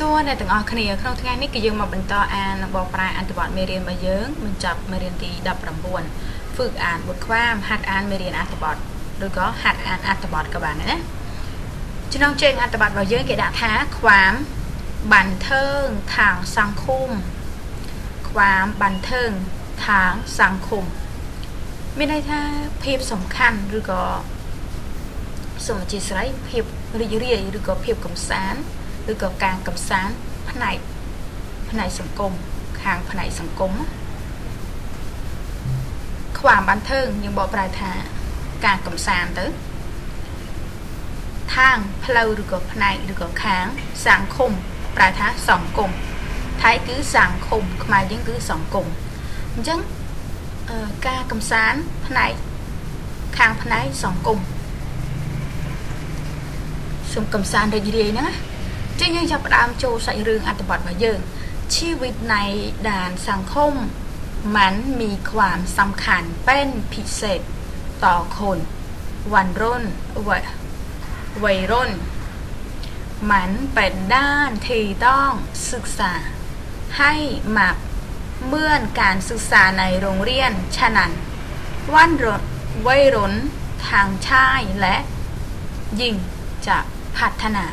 សួរអ្នកទាំងអស់គ្នាក្នុងថ្ងៃនេះគឺយើងមកបន្តអានបកប្រែអត្ថបទមេរៀនរបស់យើងបញ្ចប់មេរៀនទី19ฝึกอ่านบทความหัดอ่านមេរៀនអត្ថបទឬក៏ហាត់អានអត្ថបទក៏បានដែរណាចំណងជើងអត្ថបទរបស់យើងគេដាក់ថាความบันเทิงทางสังคมความบันเทิงทางสังคมមានន័យថាភាពសំខាន់ឬក៏សូមអធិស្ឋានភាពរីករាយឬក៏ភាពកំសាន្ត ឬក៏ការកំសាន្តផ្នែកផ្នែកសង្គមខាងផ្នែកសង្គមខ្វាមបានធើងយើងបកប្រែថាការកំសាន្តទៅខាងផ្លូវឬក៏ផ្នែកឬក៏ខាងសង្គមប្រែថាសង្គមថៃគឺសង្គមខ្មែរយើងគឺសង្គមអញ្ចឹងអឺការកំសាន្តផ្នែកខាងផ្នែកសង្គមសូមកំសាន្តរីករាយហ្នឹងណា จึงยังจะประดามโจใส่เรื่องอัตบอดมาเยอะชีวิตในด่านสังคมมันมีความสำคัญเป็นพิเศษต่อคน วันรุ่นวัยรุ่น มันเป็นด้านที่ต้องศึกษา ให้หมากเมื่อการศึกษาในโรงเรียนฉะนั้นวันรุ่นวัยรุ่นทางชายและยิ่งจะพัฒนา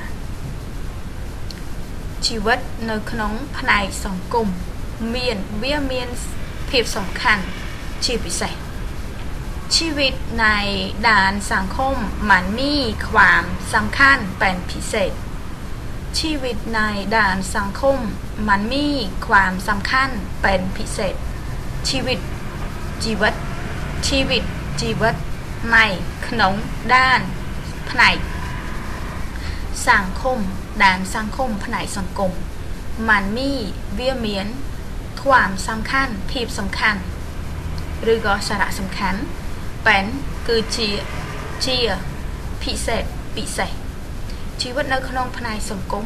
ชีวิตในขนมภายในสังคมเมียนเวียเมียนเพียบสำคัญชีวิตใส่ชีวิตในด่านสังคมมันมีความสำคัญเป็นพิเศษ ชีวิตในด่านสังคมมันมีความสำคัญเป็นพิเศษ ชีวิตชีวิตชีวิตชีวิตในขนมด้านภายใน สังคมด่านสังคมผนายสังคมมันมีเวียเมียนความสำคัญพีบสำคัญหรือก็สาระสำคัญแป้นคือชีเชียพิเศษพิเศษชีวิตในขนมผนายสังคม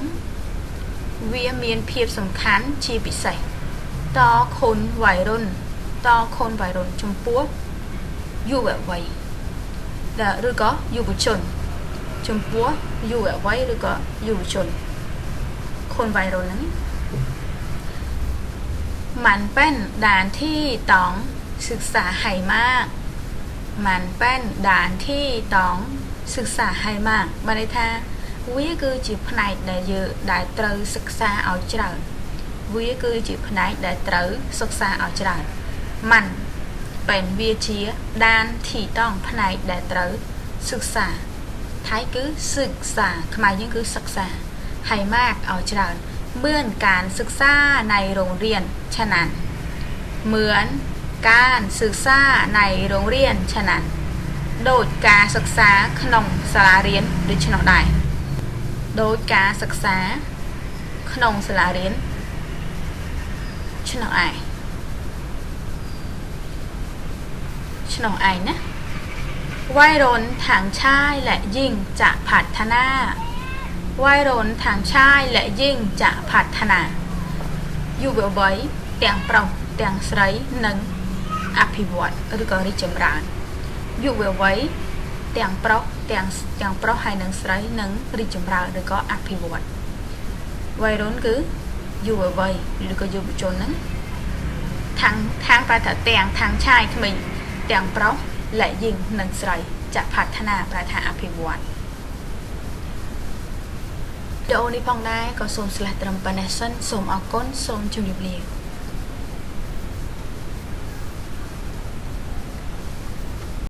เวียเมียนเพีบสำคัญชีพิเศษต่อคนวัยรุ่นต่อคนวัยรุ่นจมปัวกยุววัยหรือก็ยู่บุวชน ចំពោះយុវវ័យឬក៏យុវជនคนวัยรุ่นហ្នឹងมันเป็นด่านที่ต้องศึกษาให้มาก มันเป็นด่านที่ต้องศึกษาให้มากបានន័យថាវាគឺជាផ្នែកដែលយើងដែលត្រូវសិក្សាឲ្យច្រើនវាគឺជាផ្នែកដែលត្រូវសិក្សាឲ្យច្រើនมันเป็นវាជាដានที่ต้องផ្នែកដែលត្រូវសិក្សា ថៃគឺសិក្សាខ្មែរយើងគឺសិក្សាឲ្យมากឲ្យច្រើនเหมือนการศึกษาในโรงเรียน ฉะนั้น เหมือนการศึกษาในโรงเรียน ฉะนั้น โดยการศึกษาขนมสาราเรียนหรือชนได้โดยการศึกษาขน ไหวร้นทางชายและยิ่งจะพัฒนาไหวร้นทางชายและยิ่งจะพัฒนาอยู่เบยเตียงเปล่าเตียงสไรนึ่งอภิวัตหรือก็ริจมรานอยู่เบยเตียงเปล่าเตียงเตียงเปล่าให้นึ่งสไรนึ่งริจมราหรือก็อภิวัตไหวร้นคืออยู่เบยหรือก็อยู่จนนั้นทางทางปลาถะเตียงทางชายขมิ้นเตียงเปล่า และยิงหนังสไรจะพัฒนาประธานอภิวัตเดี๋ยวนี้พองได้ก็ส่งสลัตรมปนัสส้นสมออกก้นส่งจุนิบเลี